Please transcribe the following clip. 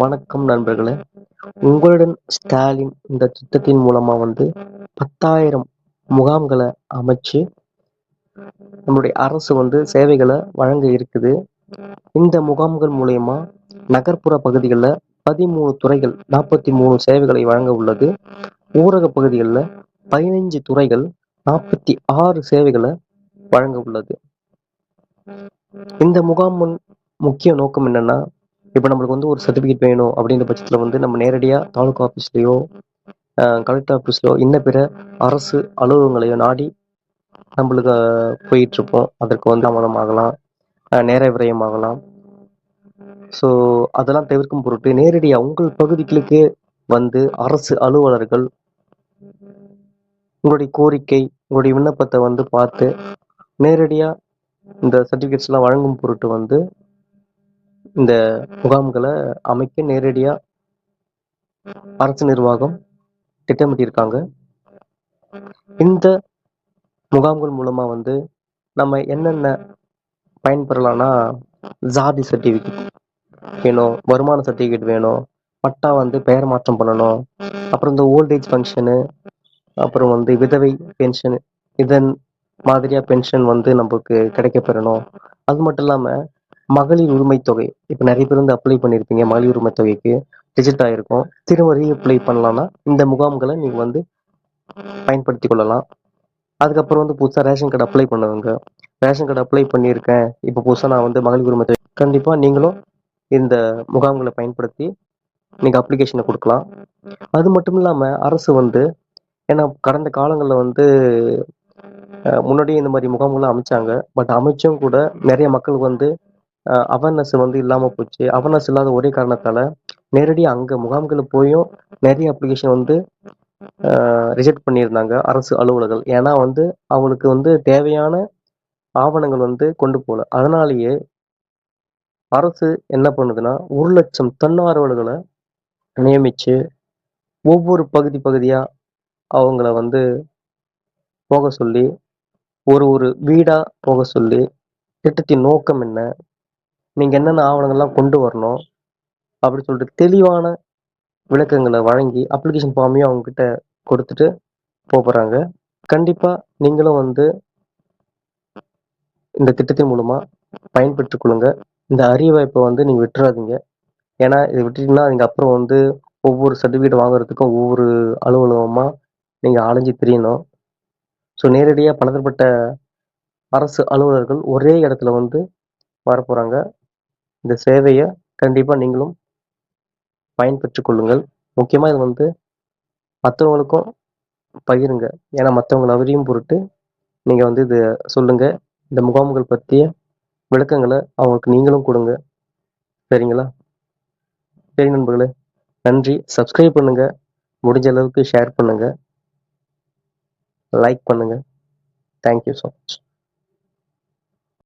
வணக்கம் நண்பர்களே. உங்களுடன் ஸ்டாலின் இந்த திட்டத்தின் மூலமா வந்து பத்தாயிரம் முகாம்களை அமைச்சு நம்முடைய அரசு வந்து சேவைகளை வழங்க இருக்குது. இந்த முகாம்கள் மூலயமா நகர்ப்புற பகுதிகளில் பதிமூணு துறைகள் நாற்பத்தி மூணு சேவைகளை வழங்க உள்ளது. ஊரக பகுதிகளில் பதினைஞ்சு துறைகள் நாற்பத்தி ஆறு சேவைகளை வழங்க உள்ளது. இந்த முகாமின் முக்கிய நோக்கம் என்னன்னா இப்போ நம்மளுக்கு வந்து ஒரு சர்டிஃபிகேட் வேணும் அப்படின்ற பட்சத்தில் வந்து நம்ம நேரடியாக தாலுகா ஆஃபீஸ்லேயோ கலெக்டர் ஆஃபீஸ்லையோ இன்ன பிற அரசு அலுவலகங்களையோ நாடி நம்மளுக்கு போயிட்டு இருப்போம் அதற்கு வந்து தாமதம் ஆகலாம் நேர விரயம் ஆகலாம் ஸோ அதெல்லாம் தவிர்க்கும் பொருட்டு நேரடியாக உங்கள் பகுதிகளுக்கே வந்து அரசு அலுவலர்கள் உங்களுடைய கோரிக்கை உங்களுடைய விண்ணப்பத்தை வந்து பார்த்து நேரடியாக இந்த சர்டிஃபிகேட்ஸ்லாம் வழங்கும் பொருட்டு வந்து இந்த முகாம்களை அமைக்க நேரடியாக அரசு நிர்வாகம் திட்டமிட்டிருக்காங்க. இந்த முகாம்கள் மூலமா வந்து நம்ம என்னென்ன பயன்பெறலாம்னா ஜாதி சர்டிஃபிகேட் வேணும் வருமான சர்டிஃபிகேட் வேணும் பட்டா வந்து பெயர் மாற்றம் பண்ணணும் அப்புறம் இந்த ஓல்டேஜ் ஃபங்க்ஷனு அப்புறம் வந்து விதவை பென்ஷன் இதன் மாதிரியா பென்ஷன் வந்து நமக்கு கிடைக்க பெறணும் அது மட்டும் இல்லாம மகளிர் உரிமை தொகை. இப்போ நிறைய பேர் வந்து அப்ளை பண்ணியிருப்பீங்க மகளிர் உரிமை தொகைக்கு ரிஜெக்ட் ஆகிருக்கும் திரும்ப ரீஅப்ளை பண்ணலாம்னா இந்த முகாம்களை நீங்கள் வந்து பயன்படுத்தி கொள்ளலாம். அதுக்கப்புறம் வந்து புதுசாக ரேஷன் கார்டு அப்ளை பண்ணுவாங்க. ரேஷன் கார்டு அப்ளை பண்ணியிருக்கேன். இப்போ புதுசாக நான் வந்து மகளிர் உரிமை தொகை. கண்டிப்பாக நீங்களும் இந்த முகாம்களை பயன்படுத்தி நீங்கள் அப்ளிகேஷனை கொடுக்கலாம். அது மட்டும் இல்லாமல் அரசு வந்து ஏன்னா கடந்த காலங்களில் வந்து முன்னாடியே இந்த மாதிரி முகாம்கள்லாம் அமைச்சாங்க. பட் அமைச்சும் கூட நிறைய மக்களுக்கு வந்து அவேர்னஸ் வந்து இல்லாமல் போச்சு. அவேர்னஸ் இல்லாத ஒரே காரணத்தால் நேரடியாக அங்கே முகாம்களில் போயும் நிறைய அப்ளிகேஷன் வந்து ரிஜெக்ட் பண்ணியிருந்தாங்க அரசு அலுவலர்கள். ஏன்னா வந்து அவங்களுக்கு வந்து தேவையான ஆவணங்கள் வந்து கொண்டு போகல அதனாலேயே அரசு என்ன பண்ணுதுன்னா ஒரு லட்சம் தன்னார்வலர்களை நியமித்து ஒவ்வொரு பகுதி பகுதியாக அவங்கள வந்து போக சொல்லி ஒரு ஒரு வீடாக போக சொல்லி திட்டத்தின் நோக்கம் என்ன நீங்கள் என்னென்ன ஆவணங்கள்லாம் கொண்டு வரணும் அப்படி சொல்லிட்டு தெளிவான விளக்கங்களை வழங்கி அப்ளிகேஷன் ஃபார்மையும் அவங்கக்கிட்ட கொடுத்துட்டு போகிறாங்க கண்டிப்பாக நீங்களும் வந்து இந்த திட்டத்தின் மூலமாக பயன்பெற்று கொள்ளுங்க. இந்த அரிய வாய்ப்பை வந்து நீங்கள் விட்டுறாதீங்க. ஏன்னா இதை விட்டுட்டீங்கன்னா நீங்கள் அப்புறம் வந்து ஒவ்வொரு சர்டிஃபிகேட் வாங்குறதுக்கும் ஒவ்வொரு அலுவலகமாக நீங்கள் அலைஞ்சு திரியணும் ஸோ நேரடியாக பலதரப்பட்ட அரசு அலுவலர்கள் ஒரே இடத்துல வந்து வரப்போகிறாங்க இந்த சேவையை கண்டிப்பாக நீங்களும் பயன்பெற்று கொள்ளுங்கள். முக்கியமாக இது வந்து மற்றவங்களுக்கும் பகிருங்க. ஏன்னா மற்றவங்களை அவரையும் பொருட்டு நீங்கள் வந்து இது சொல்லுங்கள் இந்த முகாம்கள் பற்றிய விளக்கங்களை அவங்களுக்கு நீங்களும் கொடுங்க. சரிங்களா? சரி நண்பர்களே நன்றி. சப்ஸ்கிரைப் பண்ணுங்கள் முடிஞ்ச அளவுக்கு ஷேர் பண்ணுங்கள் லைக் பண்ணுங்கள் தேங்க்யூ ஸோ மச்